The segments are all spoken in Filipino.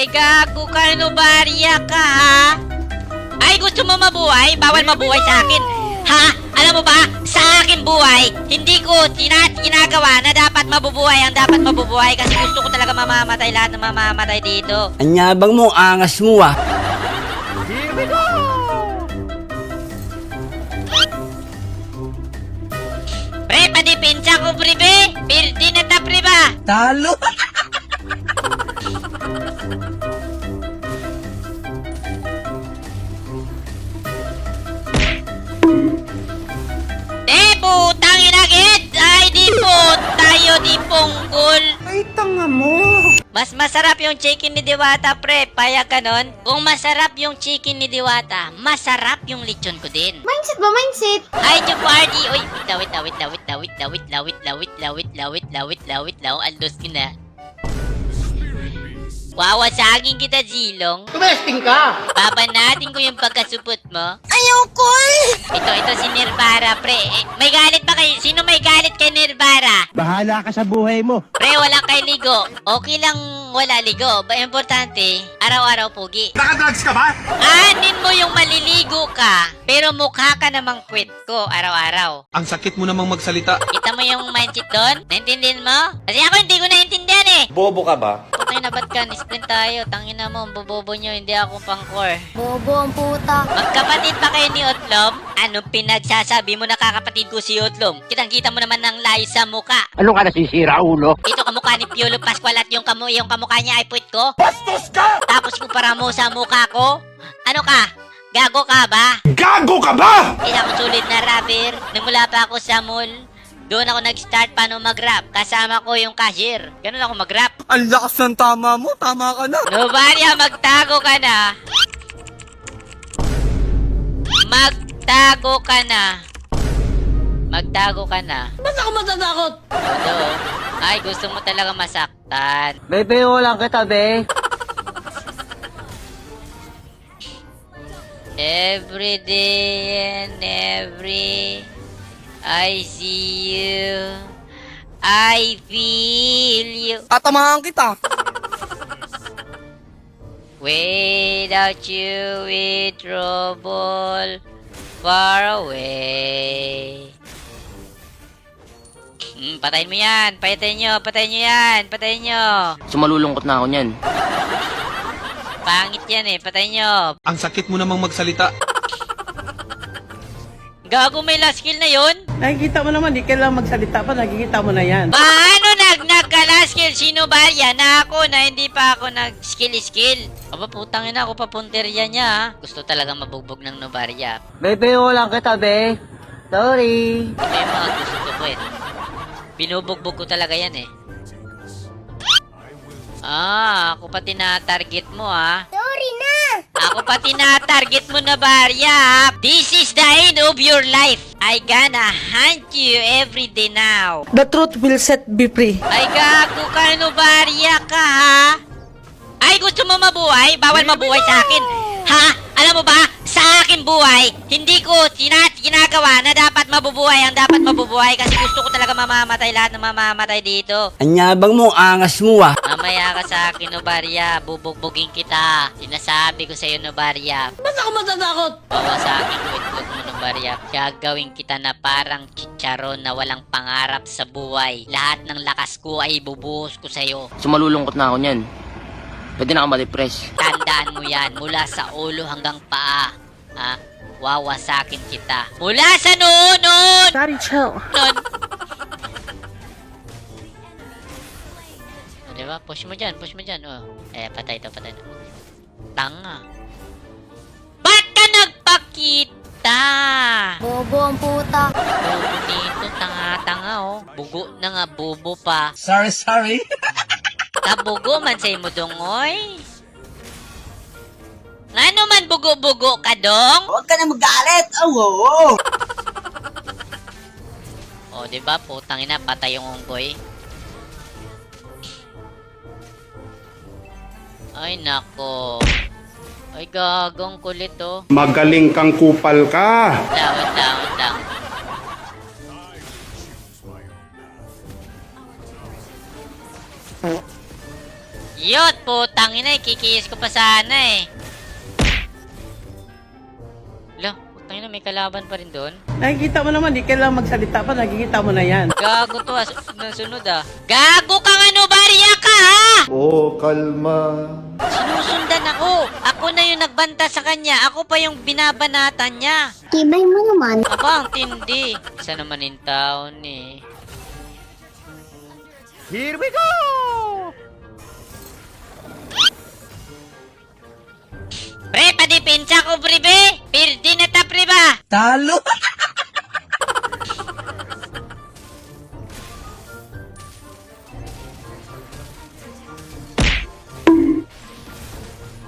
Ay, gago ka, Novaria ka, ha? Ay, gusto mo mabuhay? Bawal mabuhay sa akin. Ha? Alam mo ba, sa akin buhay, hindi ko tina ginagawa na dapat mabubuhay ang dapat mabubuhay kasi gusto ko talaga mamamatay lahat ng mamamatay dito. Anyabang mo, angas mo ah. Pre, padipinsa ko, pre, be! Pirdi na ta, pre, ba? Talo! Eh, putang inagit! Ay, di po! Tayo di punggol! Ay, tanga mo! Mas masarap yung chicken ni Diwata, pre. Payag ka nun? Kung masarap yung chicken ni Diwata, masarap yung lechon ko din. Mindset ba? Mindset? Hi, Chupardi! Uy, wait lang, wait lang, wait lang, wait lang, wait lang, wait lang, wait lang, wait lang, wait lang, wait lang, wait lang, aldos ko na. Wawasagin kita, Zilong. Tumesting ka! Babanatin ko yung pagkasupot mo. Ayoko eh! Ito, ito si Nirbara, pre. Eh, may galit ba kayo? Sino may galit kay Nirbara? Bahala ka sa buhay mo. Pre, wala kay ligo. Okay lang wala ligo. Ba importante, araw-araw pugi. Nakadrugs ka ba? Anin mo yung maliligo ka, pero mukha ka namang kwit ko araw-araw. Ang sakit mo namang magsalita. Kita mo yung mindset doon? Naintindihan mo? Kasi ako hindi ko naintindihan eh. Bobo ka ba? Putay na ba't ka? Sprint tayo. Tangina mo, ang bobobo nyo. Hindi ako pang core. Bobo ang puta. Magkapatid ba kayo ni Otlom? Anong pinagsasabi mo na kakapatid ko si Otlom? Kitang-kita mo naman ng layo sa muka. Ano ka nasisira, ulo? Ito kamukha ni Piolo Pascual at yung, kamu yung kamukha niya ay puwit ko. Bastos ka! Tapos kumpara mo sa mukha ko? Ano ka? Gago ka ba? Gago ka ba? Isa akong sulit na rapper. Nagmula pa ako sa mall. Doon ako nag-start paano mag-rap. Kasama ko yung cashier. Ganun ako mag-rap. Ang lakas ng tama mo. Tama ka na. Novaria, magtago ka na. Magtago ka na. Magtago ka na. Ba't ako matatakot? Odo. Ay, gusto mo talaga masaktan. Bebe, lang kita, be. Every day and every I see you. I feel you. Tatamahan kita. Without you, we trouble far away. Hmm, patayin mo yan. Patayin nyo, patayin nyo yan. Patayin nyo. Sumalulungkot na ako niyan. Pangit yan eh. Patayin nyo. Ang sakit mo namang magsalita. Gago may last kill na yun? Nakikita mo naman, di kailangan magsalita pa, nakikita mo na yan. Paano nag nagka-last kill? Sino ba yan? Na ako na hindi pa ako nag-skill-skill. Aba, putang ina ako pa punteriya niya ha. Gusto talaga mabugbog ng Novaria. Bebe, lang kita, be. Sorry. Yung mga gusto ko eh. Binubugbog ko talaga yan eh. Ah, ako pa tina-target mo ah. Sorry na! Ako pa tina-target mo na barya ah. This is the end of your life. I gonna hunt you every day now. The truth will set be free. Ay gago ka, no barya ka ha? Ay gusto mo mabuhay? Bawal mabuhay sa akin. Ha? Alam mo ba? Sa akin buhay, hindi ko tina ginagawa na dapat mabubuhay ang dapat mabubuhay kasi gusto ko talaga mamamatay lahat ng mamamatay dito. Anyabang mo, angas mo ah. Mamaya ka sa akin, Novaria. Bubugbugin kita. Sinasabi ko sa'yo, Novaria. Ba't ako matatakot? Bawa sa akin, itlog mo, Novaria. Gagawin kita na parang chicharon na walang pangarap sa buhay. Lahat ng lakas ko ay bubuhos ko sa'yo. Sumalulungkot na ako niyan. Pwede na ako ma-depress. Tandaan mo yan. Mula sa ulo hanggang paa. Ha? Wawasakin kita. Mula sa noon, noon! Sorry, chill. Noon. O, diba? Push mo dyan, push mo dyan. Oh. Eh, patay to, patay to. Tanga. Ba't ka nagpakita? Bobo ang puta. Bobo nito, tanga-tanga oh. Bugo na nga, bobo pa. Sorry, sorry. Kabugo man sa imo dongoy. Ngano man bugo-bugo ka dong? Huwag ka na magalit. Oh, oo. O, di ba? Putang ina, patay yung unggoy. Ay, nako. Ay, gagong kulit, oh. Magaling kang kupal ka. Down, down, down. Yot, putang ina, ikikiyis ko pa sana eh. Lo, putang ina, may kalaban pa rin doon. Nakikita mo naman, di kailangan magsalita pa, nakikita mo na yan. Gago to, ah. Nasunod ah. Gago ka nga no, barya ka ha! Oh, kalma. Sinusundan ako. Ako na yung nagbanta sa kanya. Ako pa yung binabanatan niya. Tibay mo naman. Aba, ang tindi. Isa naman yung taon eh. Here we go! Padipinsa ko, pre, be! Pirdi na ta, pre, ba? Talo!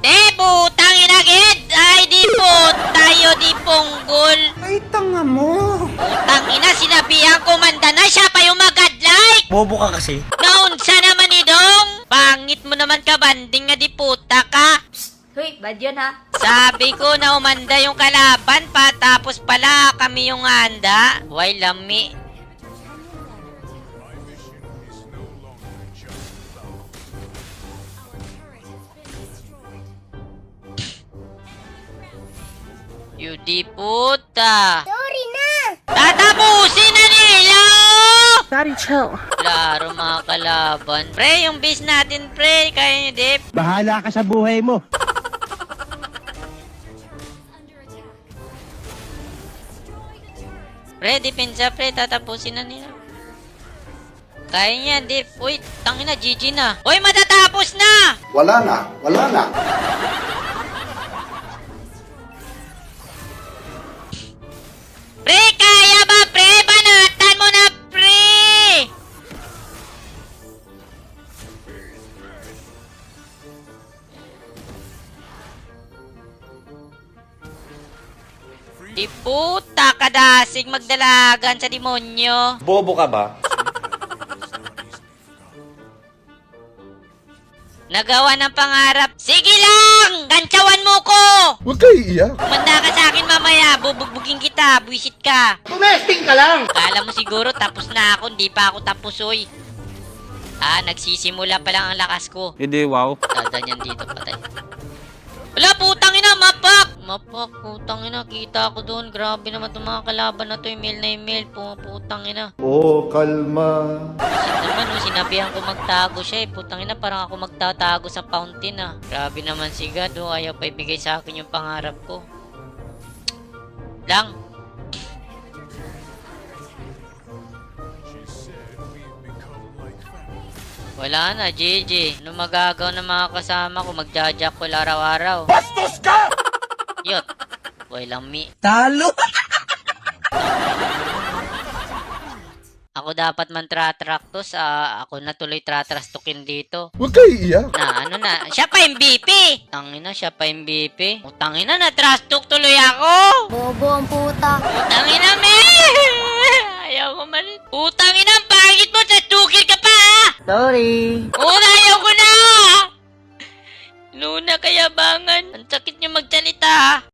Eh, putang inagid! Ay, di po! Tayo di ponggol! Ay, tanga mo. Putang ina, sinabihan ko manda na siya pa yung mag-like! Bobo ka kasi. Naunsa naman ni Dong? Pangit mo naman ka, banding nga di puta ka! Hoy, bad yun ha. Sabi ko na umanda yung kalaban pa, tapos pala kami yung handa. Why lami? You di puta. Sorry na. Tatapusin na nila! Daddy, chill. Klaro mga kalaban. Pre, yung base natin, pre. Kaya nyo, Dip. Bahala ka sa buhay mo. Pre, depensa, pre. Tatapusin na nila. Kaya niya, Dip. Uy, tangin na, GG na. Uy, matatapos na! Wala na, wala na. Di puta, kadasig magdalagan sa demonyo. Bobo ka ba? Nagawa ng pangarap. Sige lang! Kantsawan mo ko! Huwag kayo iiyak. Kumanda ka sa akin mamaya, bubugbugin kita, buwisit ka. Tumesting ka lang! Kala mo siguro tapos na ako, hindi pa ako tapos, oy. Ah, nagsisimula pa lang ang lakas ko. Hindi, wow. Dadanyan dito, patay. Wala, ina, mapak! Putang ina, kita ko doon. Grabe naman itong mga kalaban na to, email na email. Pu- Putang ina. Oh, kalma. Shit naman, no, sinabihan ko magtago siya eh. Putang ina, parang ako magtatago sa fountain ah. Grabe naman si God, oh. Ayaw pa ibigay sa akin yung pangarap ko. Lang. Wala na, JJ. Ano magagawa ng mga kasama ko? Magjajack ko araw-araw. Bastos ka! Yun. Boy lami. Talo! Ako dapat man tratraktos, ah, ako na tuloy tratrastukin dito. Huwag kayo iiyak. Na, ano na, siya pa MVP! Tangina, siya pa MVP. O tangina, natrastok tuloy ako! Bobo ang puta. Tangina, me! Ayaw ko man. Utang ina, bakit mo trastukin ka pa? ah? Sorry. Oo, ayaw ko na! Luna, kayabangan. Ang niyo magsalita.